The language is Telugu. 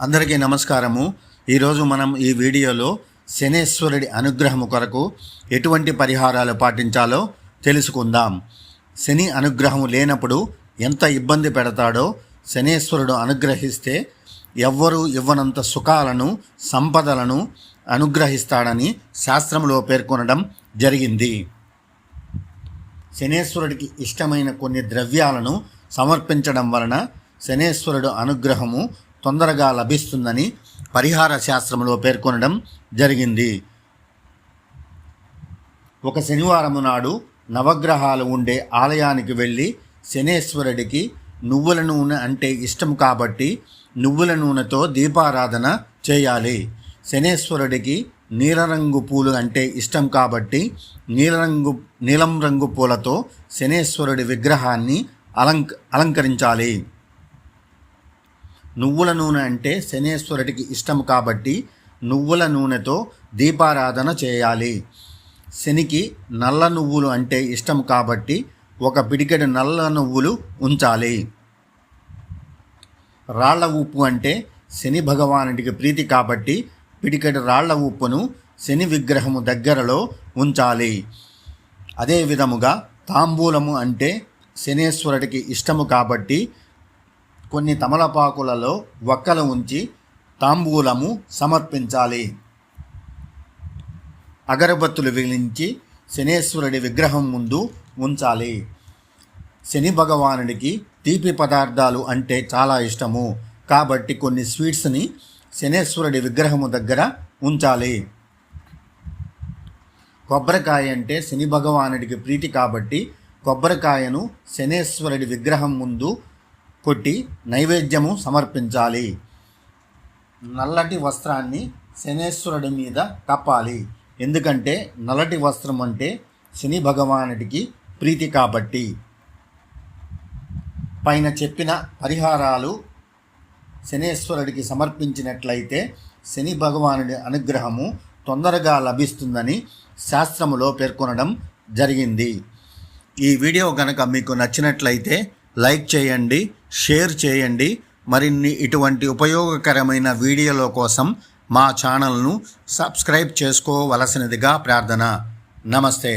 అందరికీ నమస్కారము. ఈరోజు మనం ఈ వీడియోలో శనేశ్వరుడి అనుగ్రహము కొరకు ఎటువంటి పరిహారాలు పాటించాలో తెలుసుకుందాం. శని అనుగ్రహం లేనప్పుడు ఎంత ఇబ్బంది పెడతాడో శనేశ్వరుడు అనుగ్రహిస్తే ఎవ్వరూ ఇవ్వనంత సుఖాలను సంపదలను అనుగ్రహిస్తాడని శాస్త్రంలో పేర్కొనడం జరిగింది. శనేశ్వరుడికి ఇష్టమైన కొన్ని ద్రవ్యాలను సమర్పించడం వలన శనేశ్వరుడు అనుగ్రహము తొందరగా లభిస్తుందని పరిహార శాస్త్రంలో పేర్కొనడం జరిగింది. ఒక శనివారము నాడు నవగ్రహాలు ఉండే ఆలయానికి వెళ్ళి శనేశ్వరుడికి నువ్వుల నూనె అంటే ఇష్టం కాబట్టి నువ్వుల నూనెతో దీపారాధన చేయాలి. శనేశ్వరుడికి నీలరంగు పూలు అంటే ఇష్టం కాబట్టి నీలరంగు నీలం రంగు పూలతో శనేశ్వరుడి విగ్రహాన్ని అలంక అలంకరించాలి. నువ్వుల నూనె అంటే శనేశ్వరుడికి ఇష్టం కాబట్టి నువ్వుల నూనెతో దీపారాధన చేయాలి. శనికి నల్ల నువ్వులు అంటే ఇష్టం కాబట్టి ఒక పిడికెడు నల్ల నువ్వులు ఉంచాలి. రాళ్ళ ఉప్పు అంటే శని భగవానుడికి ప్రీతి కాబట్టి పిడికెడు రాళ్ళ ఉప్పును శని విగ్రహము దగ్గరలో ఉంచాలి. అదే విధముగా తాంబూలము అంటే శనేశ్వరుడికి ఇష్టము కాబట్టి కొన్ని తమలపాకులలో వక్కలు ఉంచి తాంబూలము సమర్పించాలి. అగరబత్తులు వెలించి శనేశ్వరుడి విగ్రహం ముందు ఉంచాలి. శని భగవానుడికి తీపి పదార్థాలు అంటే చాలా ఇష్టము. కాబట్టి కొన్ని స్వీట్స్ని శనేశ్వరుడి విగ్రహము దగ్గర ఉంచాలి. కొబ్బరికాయ అంటే శని భగవానుడికి ప్రీతి కాబట్టి కొబ్బరికాయను శనేశ్వరుడి విగ్రహం ముందు కొట్టి నైవేద్యము సమర్పించాలి. నల్లటి వస్త్రాన్ని శనేశ్వరుడి మీద కప్పాలి. ఎందుకంటే నల్లటి వస్త్రం అంటే శని భగవానుడికి ప్రీతి కాబట్టి. పైన చెప్పిన పరిహారాలు శనేశ్వరుడికి సమర్పించినట్లయితే శని భగవానుడి అనుగ్రహము తొందరగా లభిస్తుందని శాస్త్రములో పేర్కొనడం జరిగింది. ఈ వీడియో కనుక మీకు నచ్చినట్లయితే లైక్ చేయండి షేర్ చేయండి. మరిన్ని ఇటువంటి ఉపయోగకరమైన వీడియోల కోసం మా ఛానల్ను సబ్స్క్రైబ్ చేసుకోవలసినదిగా ప్రార్థన. నమస్తే.